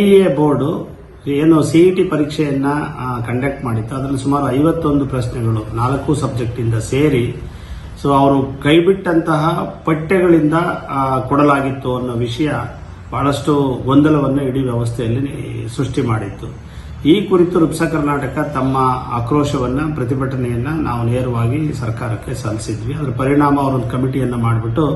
A board ಏನು CET ಪರೀಕ್ಷೆಯನ್ನ conduct ಮಾಡಿತ್ತು. ಅದರಲ್ಲಿ ಸುಮಾರು ಐವತ್ತೊಂದು ಪ್ರಶ್ನೆಗಳು, ನಾಲ್ಕು ಸಬ್ಜೆಕ್ಟ್ ಇಂದ ಸೇರಿ. ಸೊ ಅವರು ಕೈಬಿಟ್ಟಂತಹ ಪಠ್ಯಗಳಿಂದ ಕೊಡಲಾಗಿತ್ತು ಅನ್ನೋ ವಿಷಯ ಬಹಳಷ್ಟು ಗೊಂದಲವನ್ನು ಇಡೀ ವ್ಯವಸ್ಥೆಯಲ್ಲಿ ಸೃಷ್ಟಿ ಮಾಡಿತ್ತು. ಈ ಕುರಿತು ರುಪ್ಸ ಕರ್ನಾಟಕ ತಮ್ಮ ಆಕ್ರೋಶವನ್ನ, ಪ್ರತಿಭಟನೆಯನ್ನ ನಾವು ನೇರವಾಗಿ ಸರ್ಕಾರಕ್ಕೆ ಸಲ್ಲಿಸಿದ್ವಿ. ಅದರ ಪರಿಣಾಮ ಅವರೊಂದು ಕಮಿಟಿಯನ್ನು ಮಾಡಿಬಿಟ್ಟು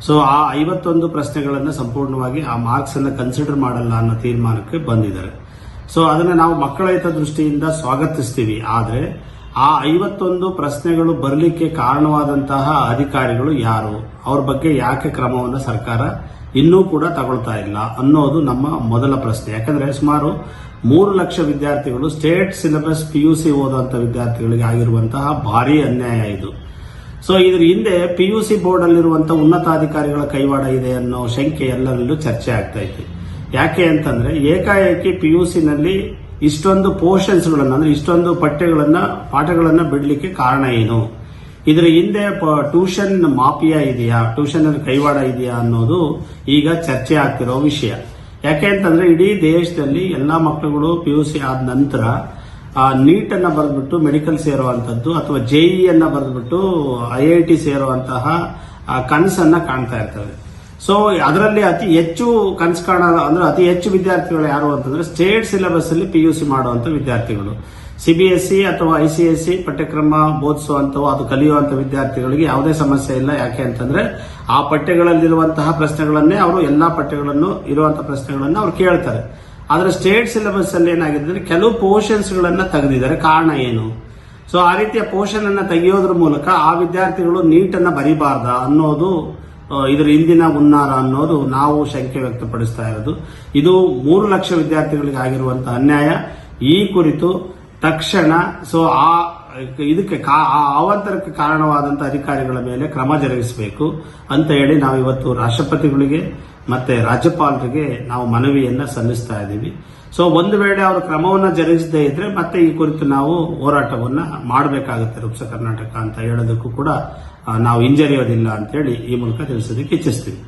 ಸೊ ಆ ಐವತ್ತೊಂದು ಪ್ರಶ್ನೆಗಳನ್ನು ಸಂಪೂರ್ಣವಾಗಿ ಆ ಮಾರ್ಕ್ಸ್ ಅನ್ನು ಕನ್ಸಿಡರ್ ಮಾಡಲ್ಲ ಅನ್ನೋ ತೀರ್ಮಾನಕ್ಕೆ ಬಂದಿದ್ದಾರೆ. ಸೊ ಅದನ್ನ ನಾವು ಮಕ್ಕಳ ಹಿತ ದೃಷ್ಟಿಯಿಂದ ಸ್ವಾಗತಿಸ್ತೀವಿ. ಆದರೆ, ಆ ಐವತ್ತೊಂದು ಪ್ರಶ್ನೆಗಳು ಬರಲಿಕ್ಕೆ ಕಾರಣವಾದಂತಹ ಅಧಿಕಾರಿಗಳು ಯಾರು? ಅವ್ರ ಬಗ್ಗೆ ಯಾಕೆ ಕ್ರಮವನ್ನು ಸರ್ಕಾರ ಇನ್ನೂ ಕೂಡ ತಗೊಳ್ತಾ ಇಲ್ಲ ಅನ್ನೋದು ನಮ್ಮ ಮೊದಲ ಪ್ರಶ್ನೆ. ಯಾಕಂದ್ರೆ ಸುಮಾರು ಮೂರು ಲಕ್ಷ ವಿದ್ಯಾರ್ಥಿಗಳು ಸ್ಟೇಟ್ ಸಿಲೆಬಸ್ ಸಿ ಓದೋಂಥ ವಿದ್ಯಾರ್ಥಿಗಳಿಗೆ ಆಗಿರುವಂತಹ ಭಾರಿ ಅನ್ಯಾಯ ಇದು. ಸೊ ಇದ್ರ ಹಿಂದೆ ಪಿ ಯು ಸಿ ಬೋರ್ಡ್ ಅಲ್ಲಿರುವಂತಹ ಉನ್ನತಾಧಿಕಾರಿಗಳ ಕೈವಾಡ ಇದೆ ಅನ್ನೋ ಶಂಕೆ ಎಲ್ಲರಲ್ಲೂ ಚರ್ಚೆ ಆಗ್ತಾ ಇತ್ತು. ಯಾಕೆ ಅಂತಂದ್ರೆ, ಏಕಾಏಕಿ ಪಿ ಯು ನಲ್ಲಿ ಇಷ್ಟೊಂದು ಪೋರ್ಷನ್ಸ್ಗಳನ್ನು, ಅಂದ್ರೆ ಇಷ್ಟೊಂದು ಪಠ್ಯಗಳನ್ನ ಪಾಠಗಳನ್ನ ಬಿಡಲಿಕ್ಕೆ ಕಾರಣ ಏನು? ಇದರ ಹಿಂದೆ ಟ್ಯೂಷನ್ ಮಾಫಿಯಾ ಇದೆಯಾ? ಟ್ಯೂಷನ್ ಅಲ್ಲಿ ಕೈವಾಡ ಇದೆಯಾ ಅನ್ನೋದು ಈಗ ಚರ್ಚೆ ಆಗ್ತಿರೋ ವಿಷಯ. ಯಾಕೆ ಅಂತಂದ್ರೆ, ಇಡೀ ದೇಶದಲ್ಲಿ ಎಲ್ಲಾ ಮಕ್ಕಳುಗಳು ಪಿ ಯು ಸಿ ಆದ ನಂತರ ನೀಟ್ ಅನ್ನ ಬರೆದ್ಬಿಟ್ಟು ಮೆಡಿಕಲ್ ಸೇರುವಂತದ್ದು ಅಥವಾ ಜೆಇ ಅನ್ನ ಬರೆದ್ಬಿಟ್ಟು ಐ ಐ ಟಿ ಸೇರುವಂತಹ ಕನಸನ್ನ ಕಾಣ್ತಾ ಇರ್ತವೆ. ಸೊ ಅದರಲ್ಲಿ ಅತಿ ಹೆಚ್ಚು ಕನಸು ಕಾಣ, ಅಂದ್ರೆ ಅತಿ ಹೆಚ್ಚು ವಿದ್ಯಾರ್ಥಿಗಳು ಯಾರು ಅಂತಂದ್ರೆ ಸ್ಟೇಟ್ ಸಿಲೆಬಸ್ ಅಲ್ಲಿ ಪಿ ಯು ಸಿ ಮಾಡುವಂತ ವಿದ್ಯಾರ್ಥಿಗಳು. ಸಿ ಬಿ ಎಸ್ ಸಿ ಅಥವಾ ಐ ಸಿ ಎಸ್ ಸಿ ಪಠ್ಯಕ್ರಮ ಬೋಧಿಸುವಂಥವು ಅದು ಕಲಿಯುವಂಥ ವಿದ್ಯಾರ್ಥಿಗಳಿಗೆ ಯಾವುದೇ ಸಮಸ್ಯೆ ಇಲ್ಲ. ಯಾಕೆ ಅಂತಂದ್ರೆ ಆ ಪಠ್ಯಗಳಲ್ಲಿರುವಂತಹ ಪ್ರಶ್ನೆಗಳನ್ನೇ ಅವರು ಎಲ್ಲಾ ಪಠ್ಯಗಳನ್ನು ಇರುವಂತಹ ಪ್ರಶ್ನೆಗಳನ್ನು ಅವ್ರು ಕೇಳ್ತಾರೆ. ಆದ್ರೆ ಸ್ಟೇಟ್ ಸಿಲೆಬಸ್ ಅಲ್ಲಿ ಏನಾಗಿದೆ ಅಂದ್ರೆ ಕೆಲವು ಪೋರ್ಷನ್ಸ್ ಗಳನ್ನ ತೆಗೆದಿದ್ದಾರೆ. ಕಾರಣ ಏನು? ಸೊ ಆ ರೀತಿಯ ಪೋರ್ಷನ್ ಅನ್ನ ತೆಗೆಯೋದ್ರ ಮೂಲಕ ಆ ವಿದ್ಯಾರ್ಥಿಗಳು ನೀಟನ್ನು ಬರಿಬಾರ್ದ ಅನ್ನೋದು ಇದರ ಹಿಂದಿನ ಹುನ್ನಾರ ಅನ್ನೋದು ನಾವು ಶಂಕೆ ವ್ಯಕ್ತಪಡಿಸ್ತಾ ಇರೋದು. ಇದು ಮೂರು ಲಕ್ಷ ವಿದ್ಯಾರ್ಥಿಗಳಿಗೆ ಆಗಿರುವಂತಹ ಅನ್ಯಾಯ. ಈ ಕುರಿತು ತಕ್ಷಣ ಸೊ ಆ, ಇದಕ್ಕೆ ಅವಾಂತರಕ್ಕೆ ಕಾರಣವಾದಂತಹ ಅಧಿಕಾರಿಗಳ ಮೇಲೆ ಕ್ರಮ ಜರುಗಿಸಬೇಕು ಅಂತ ಹೇಳಿ ನಾವು ಇವತ್ತು ರಾಷ್ಟ್ರಪತಿಗಳಿಗೆ ಮತ್ತೆ ರಾಜ್ಯಪಾಲರಿಗೆ ನಾವು ಮನವಿಯನ್ನ ಸಲ್ಲಿಸ್ತಾ ಇದ್ದೀವಿ. ಸೊ ಒಂದು ವೇಳೆ ಅವರು ಕ್ರಮವನ್ನ ಜರುಗಿಸದೇ ಇದ್ರೆ ಮತ್ತೆ ಈ ಕುರಿತು ನಾವು ಹೋರಾಟವನ್ನ ಮಾಡಬೇಕಾಗುತ್ತೆ ರುಪ್ಸ ಕರ್ನಾಟಕ ಅಂತ ಹೇಳೋದಕ್ಕೂ ಕೂಡ ನಾವು ಹಿಂಜರಿಯೋದಿಲ್ಲ ಅಂತ ಹೇಳಿ ಈ ಮೂಲಕ ತಿಳಿಸೋದಕ್ಕೆ ಇಚ್ಛಿಸ್ತೀವಿ.